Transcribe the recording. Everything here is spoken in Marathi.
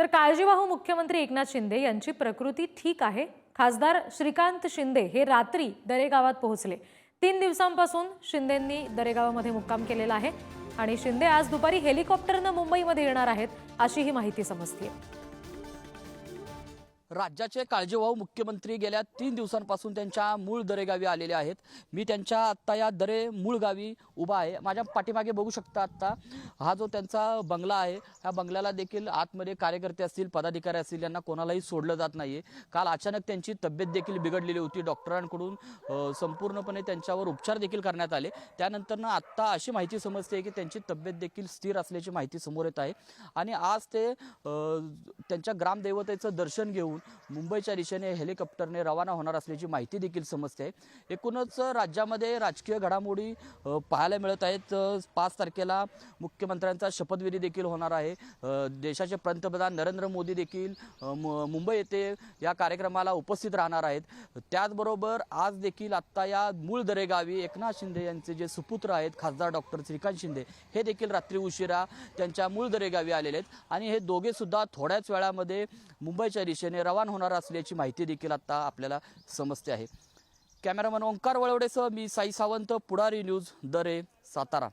तर काळजीवाहू मुख्यमंत्री एकनाथ शिंदे यांची प्रकृती ठीक आहे. खासदार श्रीकांत शिंदे हे रात्री दरेगावात पोहोचले. तीन दिवसांपासून शिंदेंनी दरेगावामध्ये मुक्काम केलेला आहे आणि शिंदे आज दुपारी हेलिकॉप्टरनं मुंबईमध्ये येणार आहेत अशी ही माहिती समजते राज्याचे काळजीवाहू मुख्यमंत्री गेल्या तीन दिवसांपासून त्यांच्या मूळ दरेगावी आलेले आहेत. मी त्यांच्या आत्ता या दरे मूळ गावी उभा आहे. माझ्या पाठीमागे बघू शकता आत्ता हा जो त्यांचा बंगला आहे ह्या बंगल्याला देखील आतमध्ये कार्यकर्ते असतील पदाधिकारी असतील यांना कोणालाही सोडलं जात नाही काल अचानक त्यांची तब्येत देखील बिघडलेली होती. डॉक्टरांकडून संपूर्णपणे त्यांच्यावर उपचार देखील करण्यात आले. त्यानंतरनं आत्ता अशी माहिती समजते की त्यांची तब्येत देखील स्थिर असल्याची माहिती समोर येत आहे. आणि आज ते त्यांच्या ग्रामदेवतेचं दर्शन घेऊन मुंबईच्या दिशेने हेलिकॉप्टरने रवाना होणार असल्याची माहिती देखील समजते. एकूणच राज्यामध्ये राजकीय घडामोडी पाहायला मिळत आहेत. पाच तारखेला मुख्यमंत्र्यांचा शपथविधी देखील होणार आहे. देशाचे पंतप्रधान नरेंद्र मोदी देखील मु- मुंबई येथे या कार्यक्रमाला उपस्थित राहणार आहेत. त्याचबरोबर आज देखील आत्ता या मूळ दरेगावी एकनाथ शिंदे यांचे जे सुपुत्र आहेत खासदार डॉक्टर श्रीकांत शिंदे हे देखील रात्री उशिरा त्यांच्या मूळ दरेगावी आलेले आहेत. आणि हे दोघेसुद्धा थोड्याच वेळामध्ये मुंबईच्या दिशेने रवाना होणार असल्याची माहिती देखील आता आपल्याला समजते आहे. कॅमेरामन ओंकार वळवडेसह मी साई सावंत पुढारी न्यूज दरे सातारा.